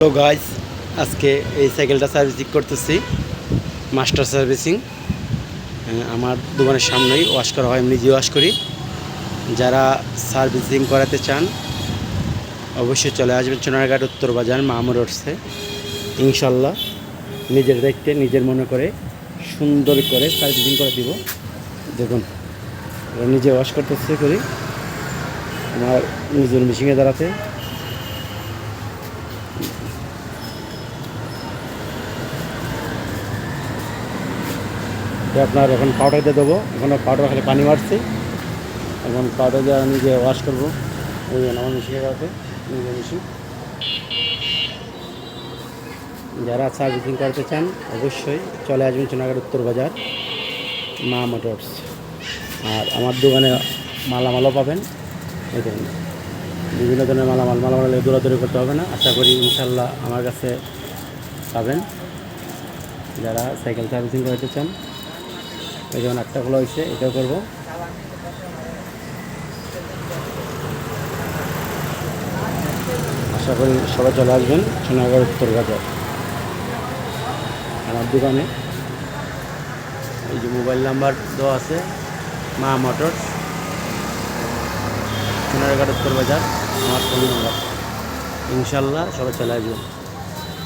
Hello guys আজকে এই সাইকেলটা সার্ভিসিং করতেছি। মাস্টার সার্ভিসিং আমার দোকানের সামনেই ওয়াশ করা হয়, আমি নিজে ওয়াশ করি। যারা সার্ভিসিং করাতে চান, অবশ্যই চলে আসবেন সোনারঘাট উত্তর বাজার, মামুর রোডসে ইনশাল্লাহ নিজের দেখতে, নিজের মনে করে সুন্দর করে সার্ভিসিং করে দিব। দেখুন নিজে ওয়াশ করতেছে, করি। আমার নিজের মেশিনে দাঁড়াতে। আপনার এখন পাউডার দিয়ে দেবো এখনও পাউডার খালি পানি মারছি এখন পাউডার দিয়ে আমি নিজে ওয়াশ করব ওই আমার মেশিনের কাছে নিজে মেশিন যারা সার্ভিসিং করতে চান, অবশ্যই চলে আসবেন চুনাঘাট উত্তর বাজার, মা মোটরস। আর আমার দোকানে মালামালও পাবেন। এই বিভিন্ন ধরনের মালামাল মালামাল দৌড়াদৌড়ি করতে হবে না। আশা করি ইনশাল্লাহ আমার কাছে পাবেন। যারা সাইকেল সার্ভিসিং করতে চান, এই যেমন একটা খোলা হয়েছে, এটাও করব। আশা করি সবাই চলে আসবেন সোনাগড় উত্তর বাজার। আমার দোকানে এই যে মোবাইল নাম্বার দেওয়া আছে, মা মোটরস। সোনারঘাট উত্তর বাজার আমার ফোন নাম্বার। ইনশাল্লাহ সবাই চলে আসবেন।